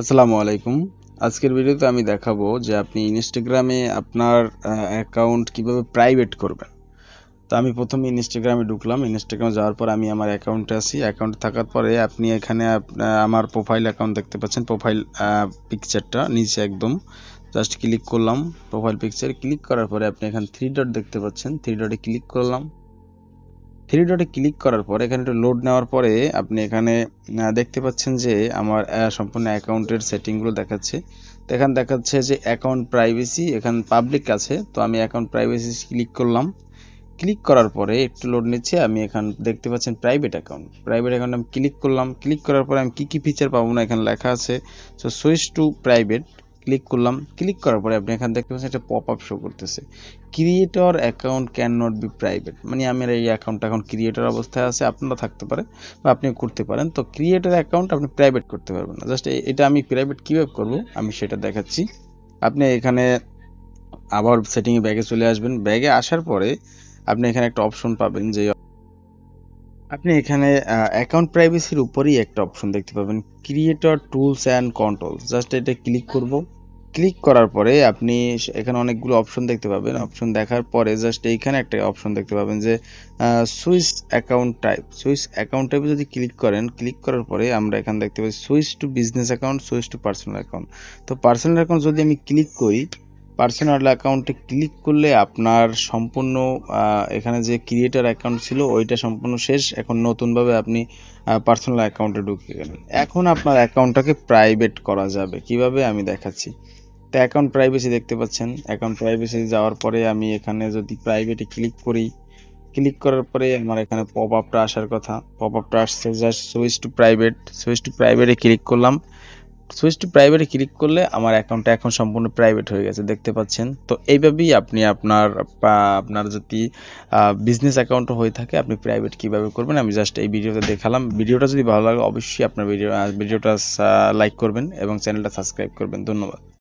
আসসালামু আলাইকুম। আজকের ভিডিওতে আমি দেখাবো যে আপনি ইনস্টাগ্রামে আপনার অ্যাকাউন্ট কীভাবে প্রাইভেট করবেন। তো আমি প্রথমে ইনস্টাগ্রামে ঢুকলাম। ইনস্টাগ্রামে যাওয়ার পর আমি আমার অ্যাকাউন্টে আসি অ্যাকাউন্ট থাকার পরে আপনি এখানে আমার প্রোফাইল অ্যাকাউন্ট দেখতে পাচ্ছেন। প্রোফাইল পিকচারটা নিচে একদম। জাস্ট ক্লিক করলাম প্রোফাইল পিকচার ক্লিক করার পরে আপনি এখানে থ্রি ডট দেখতে পাচ্ছেন। থ্রি ডটে ক্লিক করলাম। থ্রি ডটে ক্লিক করার পর, এখানে একটু লোড নেওয়ার পরে আপনি এখানে দেখতে পাচ্ছেন যে আমার সম্পূর্ণ অ্যাকাউন্টের সেটিংগুলো দেখাচ্ছে। তো এখানে দেখাচ্ছে যে অ্যাকাউন্ট প্রাইভেসি এখানে পাবলিক আছে। তো আমি অ্যাকাউন্ট প্রাইভেসি ক্লিক করলাম। ক্লিক করার পরে একটু লোড নিচ্ছে, আমি এখান, দেখতে পাচ্ছেন প্রাইভেট অ্যাকাউন্ট প্রাইভেট অ্যাকাউন্ট আমি ক্লিক করলাম। ক্লিক করার পরে আমি কি কি ফিচার পাবো না এখানে লেখা আছে। So switch to private click করলাম ক্লিক করার পরে আপনি এখানে দেখতে পাচ্ছেন একটা পপ আপ শো করতেছে। Creator account can not be private মানে আমার এই অ্যাকাউন্ট এখন ক্রিয়েটর অবস্থায় আছে, আপনারা থাকতে পারে বা আপনি করতে পারেন। তো ক্রিয়েটর অ্যাকাউন্ট আপনি প্রাইভেট করতে পারবেন না। জাস্ট এটা আমি প্রাইভেট কীভাবে করব? আমি সেটা দেখাচ্ছি। আপনি এখানে আবার সেটিংয়ে ব্যাগে চলে আসবেন। ব্যাগে আসার পরে আপনি এখানে একটা অপশন পাবেন যে আপনি এখানে অ্যাকাউন্ট প্রাইভেসির উপরেই একটা অপশন দেখতে পাবেন। Creator tools and controls just এটা ক্লিক করব। ক্লিক করার পরে আপনি এখানে অনেকগুলো অপশন দেখতে পাবেন। অপশন দেখার পরে জাস্ট এইখানে একটা অপশন দেখতে পাবেন যে switch account type switch account টাইপে যদি ক্লিক করেন ক্লিক করার পরে আমরা এখানে দেখতে পাই switch to business account switch to personal account তো পার্সোনাল অ্যাকাউন্ট যদি আমি ক্লিক করি পার্সোনাল অ্যাকাউন্টে ক্লিক করলে আপনার সম্পূর্ণ এখানে যে ক্রিয়েটার অ্যাকাউন্ট ছিল ওইটা সম্পূর্ণ শেষ। এখন নতুনভাবে আপনি পার্সোনাল অ্যাকাউন্টে ঢুকে গেলেন। এখন আপনার অ্যাকাউন্টটাকে প্রাইভেট করা যাবে। কীভাবে? আমি দেখাচ্ছি। তো অ্যাকাউন্ট প্রাইভেসি দেখতে পাচ্ছেন। অ্যাকাউন্ট প্রাইভেসি যাওয়ার পরে আমি এখানে যদি প্রাইভেটে ক্লিক করি ক্লিক করার পরে আমার এখানে পপ আপটা আসার কথা। পপ আপটা আসছে just switch to private switch to প্রাইভেটে ক্লিক করলাম। সুইচ টু প্রাইভেটে ক্লিক করলে আমার অ্যাকাউন্টটা এখন সম্পূর্ণ প্রাইভেট হয়ে গেছে, দেখতে পাচ্ছেন। তো এইভাবেই আপনি আপনার আপনার যদি বিজনেস অ্যাকাউন্ট হয়ে থাকে, আপনি প্রাইভেট কীভাবে করবেন, আমি জাস্ট এই ভিডিওতে দেখালাম। ভিডিওটা যদি ভালো লাগে, অবশ্যই আপনার ভিডিও ভিডিওটা লাইক করবেন এবং চ্যানেলটা সাবস্ক্রাইব করবেন। ধন্যবাদ।